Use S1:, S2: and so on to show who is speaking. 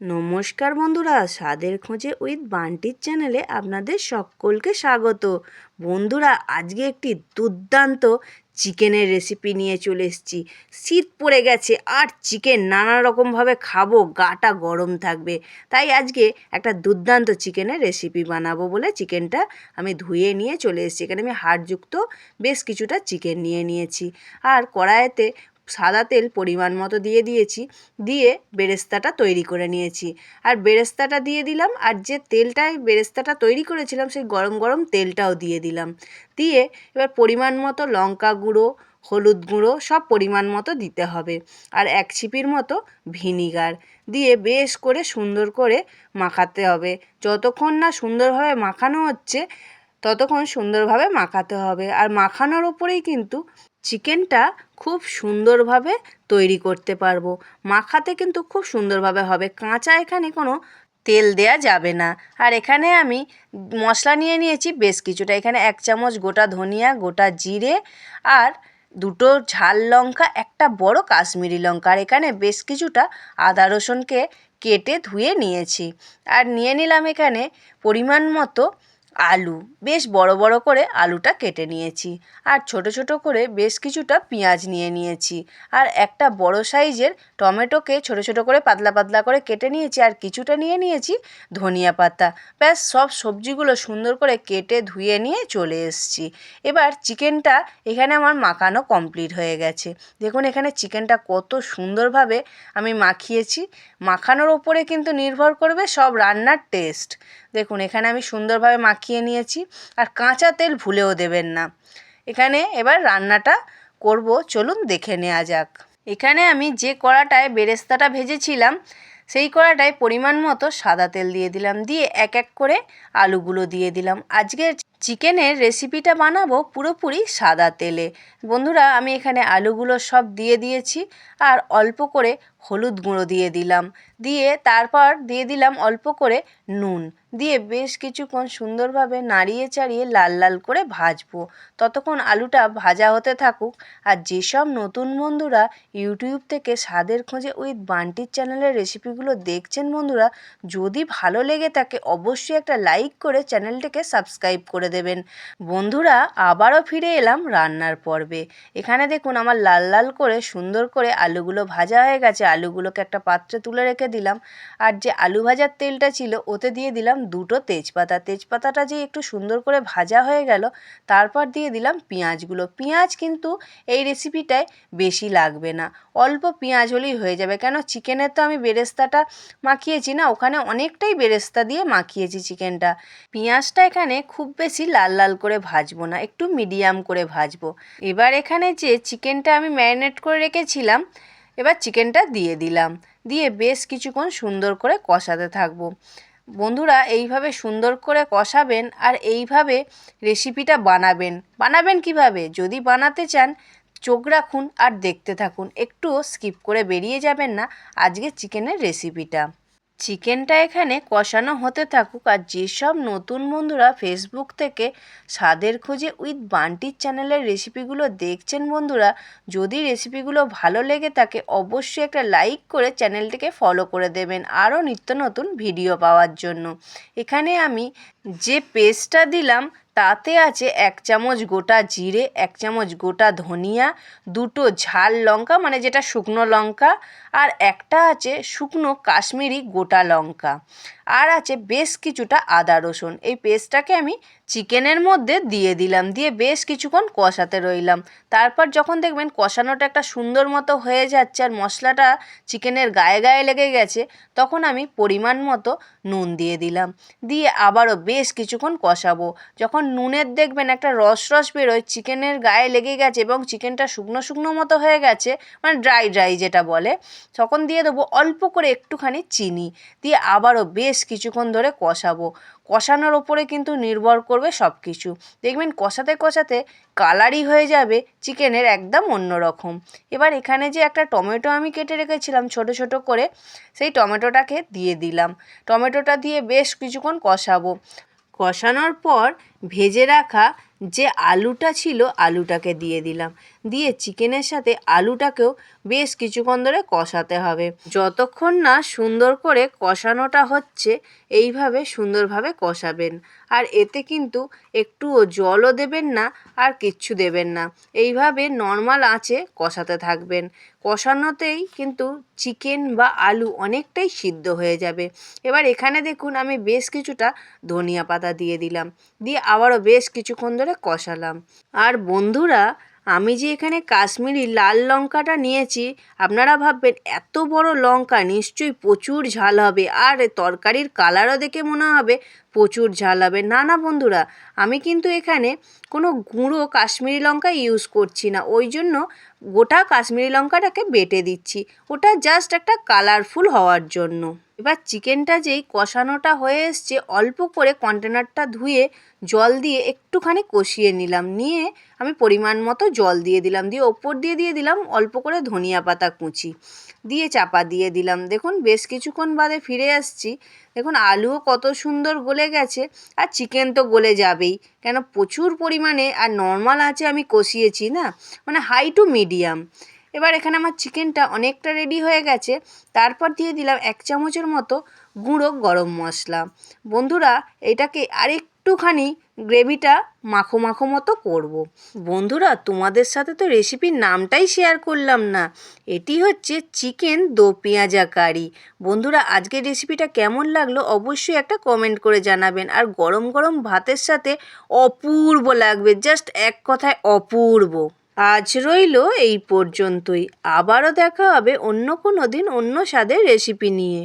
S1: নমস্কার বন্ধুরা, স্বাদের খোঁজে উইথ বান্টির চ্যানেলে আপনাদের সকলকে স্বাগত। বন্ধুরা, আজকে একটি দুর্দান্ত চিকেনের রেসিপি নিয়ে চলে এসেছি। শীত পড়ে গেছে আর চিকেন নানা রকমভাবে খাব, গাটা গরম থাকবে। তাই আজকে একটা দুর্দান্ত চিকেনের রেসিপি বানাবো বলে চিকেনটা আমি ধুয়ে নিয়ে চলে এসেছি। এখানে আমি হাড়যুক্ত বেশ কিছুটা চিকেন নিয়ে নিয়েছি। আর কড়াইতে সাদা তেল পরিমাণ মতো দিয়ে দিয়েছি, দিয়ে বেরেস্তাটা তৈরি করে নিয়েছি। আর বেরেস্তাটা দিয়ে দিলাম, আর যে তেলটায় বেরেস্তাটা তৈরি করেছিলাম সেই গরম গরম তেলটাও দিয়ে দিলাম। দিয়ে এবার পরিমাণ মতো লঙ্কা গুঁড়ো, হলুদ গুঁড়ো সব পরিমাণ মতো দিতে হবে। আর এক ছিপির মতো ভিনিগার দিয়ে বেশ করে সুন্দর করে মাখাতে হবে। যতক্ষণ না সুন্দরভাবে মাখানো হচ্ছে, ততক্ষণ সুন্দরভাবে মাখাতে হবে। আর মাখানোর ওপরেই কিন্তু চিকেনটা খুব সুন্দরভাবে তৈরি করতে পারব। মাখাতে কিন্তু খুব সুন্দরভাবে হবে। কাঁচা এখানে কোনো তেল দেয়া যাবে না। আর এখানে আমি মশলা নিয়ে নিয়েছি বেশ কিছুটা। এখানে এক চামচ গোটা ধনিয়া, গোটা জিরে আর দুটো ঝাল লঙ্কা, একটা বড় কাশ্মীরি লঙ্কা। আর এখানে বেশ কিছুটা আদা রসুনকে কেটে ধুয়ে নিয়েছি। আর নিয়ে নিলাম এখানে পরিমাণ মতো আলু। বেশ বড় বড় করে আলুটা কেটে নিয়েছি। আর ছোট ছোট করে বেশ কিছুটা পেঁয়াজ নিয়ে নিয়েছি। আর একটা বড় সাইজের টমেটোকে ছোট ছোট করে পাতলা পাতলা করে কেটে নিয়েছি আর কিছুটা নিয়ে নিয়েছি ধনিয়া পাতা। ব্যাস, সব সবজিগুলো সুন্দর করে কেটে ধুয়ে নিয়ে চলে এসেছি। এবার চিকেনটা এখানে আমার মাখানো কমপ্লিট হয়ে গেছে। দেখুন, এখানে চিকেনটা কত সুন্দরভাবে আমি মাখিয়েছি। মাখানোর ওপরে কিন্তু নির্ভর করবে সব রান্নার টেস্ট। দেখুন, এখানে আমি সুন্দরভাবে মাখিয়ে নিয়েছি। আর কাঁচা তেল ভুলেও দেবেন না। এখানে এবার রান্নাটা করব। চলুন দেখে নেওয়া যাক। এখানে আমি যে কড়াটায় বেরেস্তাটা ভেজেছিলাম, সেই কড়াটায় পরিমাণ মতো সাদা তেল দিয়ে দিলাম। দিয়ে এক এক করে আলুগুলো দিয়ে দিলাম। আজকের চিকেনের রেসিপিটা বানাবো পুরোপুরি সাদা তেলে। বন্ধুরা, আমি এখানে আলুগুলো সব দিয়ে দিয়েছি। আর অল্প করে হলুদ গুঁড়ো দিয়ে দিলাম। দিয়ে তারপর দিয়ে দিলাম অল্প করে নুন। দিয়ে বেশ কিছুক্ষণ সুন্দরভাবে নাড়িয়ে চাড়িয়ে লাল লাল করে ভাজবো। ততক্ষণ আলুটা ভাজা হতে থাকুক। আর যেসব নতুন বন্ধুরা ইউটিউব থেকে স্বাদের খোঁজে উইথ বান্টির চ্যানেলের রেসিপিগুলো দেখছেন বন্ধুরা, যদি ভালো লেগে থাকে অবশ্যই একটা লাইক করে চ্যানেলটিকে সাবস্ক্রাইব করে দেবেন। বন্ধুরা, আবারও ফিরে এলাম রান্নার পর্বে। এখানে দেখুন আমার লাল লাল করে সুন্দর করে আলুগুলো ভাজা হয়ে গেছে। আলুগুলোকে একটা পাত্রে তুলে রেখে দিলাম। আর যে আলু ভাজার তেলটা ছিল, ওতে দিয়ে দিলাম দুটো তেজপাতা। তেজপাতাটা যে একটু সুন্দর করে ভাজা হয়ে গেল, তারপর দিয়ে দিলাম পেঁয়াজগুলো। পেঁয়াজ কিন্তু এই রেসিপিটায় বেশি লাগবে না। অল্প পেঁয়াজ হলেই হয়ে যাবে। কেন? চিকেনের তো আমি বেরেস্তাটা মাখিয়েছি না, ওখানে অনেকটাই বেরেস্তা দিয়ে মাখিয়েছি চিকেনটা পেঁয়াজটা এখানে খুব বেশি লাল লাল করে ভাজবো না, একটু মিডিয়াম করে ভাজবো। এবার এখানে যে চিকেনটা আমি ম্যারিনেট করে রেখেছিলাম এবার চিকেনটা দিয়ে দিলাম। দিয়ে বেশ কিছুক্ষণ সুন্দর করে কষাতে থাকব। বন্ধুরা, এইভাবে সুন্দর করে কষাবেন আর এইভাবে রেসিপিটা বানাবেন। বানাবেন কীভাবে? যদি বানাতে চান, চোখ রাখুন আর দেখতে থাকুন। একটুও স্কিপ করে বেরিয়ে যাবেন না আজকে চিকেনের রেসিপিটা। চিকেনটা এখানে কষানো হতে থাকুক আর যেসব নতুন বন্ধুরা ফেসবুক থেকে স্বাদের খোঁজে উইথ বান্টির চ্যানেলের রেসিপিগুলো দেখছেন বন্ধুরা, যদি রেসিপিগুলো ভালো লেগে থাকে, অবশ্যই একটা লাইক করে চ্যানেলটিকে ফলো করে দেবেন আরও নিত্য নতুন ভিডিও পাওয়ার জন্য। এখানে আমি যে পেস্টটা দিলাম তাতে আছে এক চামচ গোটা জিরে, এক চামচ গোটা ধনিয়া, দুটো ঝাল লঙ্কা মানে যেটা শুকনো লঙ্কা, আর একটা আছে শুকনো কাশ্মীরি গোটা লঙ্কা। আর আছে বেশ কিছুটা আদা রসুন। এই পেস্টটাকে আমি চিকেনের মধ্যে দিয়ে দিলাম, দিয়ে বেশ কিছুক্ষণ কষাতে রইলাম। তারপর যখন দেখবেন কষানোটা একটা সুন্দর মতো হয়ে যাচ্ছে আর মশলাটা চিকেনের গায়ে গায়ে লেগে গেছে, তখন আমি পরিমাণ মতো নুন দিয়ে দিলাম। দিয়ে আবারও বেশ কিছুক্ষণ কষাবো। যখন নুনের দেখবেন একটা রস রস বেরোয়, চিকেনের গায়ে লেগে গেছে এবং চিকেনটা শুকনো শুকনো মতো হয়ে গেছে মানে ড্রাই ড্রাই যেটা বলে, তখন দিয়ে দেবো অল্প করে একটুখানি চিনি। দিয়ে আবারও বেশ কিছুক্ষণ ধরে কষাবো। কষানোর ওপরে কিন্তু নির্ভর করবে সব কিছু দেখবেন কষাতে কষাতে কালারই হয়ে যাবে, চিকেনের একদম অন্যরকম এবার এখানে যে একটা টমেটো আমি কেটে রেখেছিলাম ছোট ছোট করে, সেই টমেটোটাকে দিয়ে দিলাম। টমেটোটা দিয়ে বেশ কিছুক্ষণ কষাবো। কষানোর পর ভেজে রাখা যে আলুটা ছিল, আলুটাকে দিয়ে দিলাম। দিয়ে চিকেনের সাথে আলুটাকেও বেশ কিছুক্ষণ ধরে কষাতে হবে। যতক্ষণ না সুন্দর করে কষানোটা হচ্ছে, এইভাবে সুন্দরভাবে কষাবেন। আর এতে কিন্তু একটুও জলও দেবেন না আর কিচ্ছু দেবেন না। এইভাবে নর্মাল আঁচে কষাতে থাকবেন। কষানোতেই কিন্তু চিকেন বা আলু অনেকটাই সিদ্ধ হয়ে যাবে। এবার এখানে দেখুন, আমি বেশ কিছুটা ধনিয়া পাতা দিয়ে দিলাম। দিয়ে আবারও বেশ কিছুক্ষণ ধরে কষালাম। আর বন্ধুরা, আমি যে এখানে কাশ্মীরি লাল লঙ্কাটা নিয়েছি, আপনারা ভাববেন, এত বড় লঙ্কা, নিশ্চয়ই প্রচুর ঝাল হবে। আর তরকারির কালারও দেখে মনে হবে, প্রচুর ঝাল হবে। না না, বন্ধুরা, আমি কিন্তু এখানে কোনো গুঁড়ো কাশ্মীরি লঙ্কা ইউজ করছি না। ওই জন্য গোটা কাশ্মীরি লঙ্কাটাকে বেটে দিচ্ছি। ওটা জাস্ট একটা কালারফুল হওয়ার জন্য। এবার চিকেনটা যেই কষানোটা হয়ে এসছে, অল্প করে কন্টেনারটা ধুয়ে জল দিয়ে একটুখানি কষিয়ে নিলাম। নিয়ে আমি পরিমাণ মতো জল দিয়ে দিলাম। দিয়ে ওপর দিয়ে দিয়ে দিলাম অল্প করে ধনিয়া পাতা কুচি। দিয়ে চাপা দিয়ে দিলাম। দেখুন, বেশ কিছুক্ষণ বাদে ফিরে আসছি। দেখুন, আলুও কত সুন্দর গলে গেছে আর চিকেন তো গলে যাবেই। কেন? প্রচুর পরিমাণে আর নর্মাল আছে আমি কষিয়েছি না? মানে হাই টু মিডিয়াম এবার এখানে আমার চিকেনটা অনেকটা রেডি হয়ে গেছে। তারপর দিয়ে দিলাম এক চামচের মতো গুঁড়ো গরম মশলা। বন্ধুরা, এটাকে আরেকটুখানি গ্রেভিটা মাখো মাখো মতো করব। বন্ধুরা, তোমাদের সাথে তো রেসিপির নামটাই শেয়ার করলাম না। এটি হচ্ছে চিকেন দো পেঁয়াজা কারি বন্ধুরা, আজকের রেসিপিটা কেমন লাগল অবশ্যই একটা কমেন্ট করে জানাবেন। আর গরম গরম ভাতের সাথে অপূর্ব লাগবে জাস্ট এক কথায় অপূর্ব। আজ রইল এই পর্যন্তই। আবারও দেখা হবে অন্য কোনো দিন অন্য স্বাদের রেসিপি নিয়ে।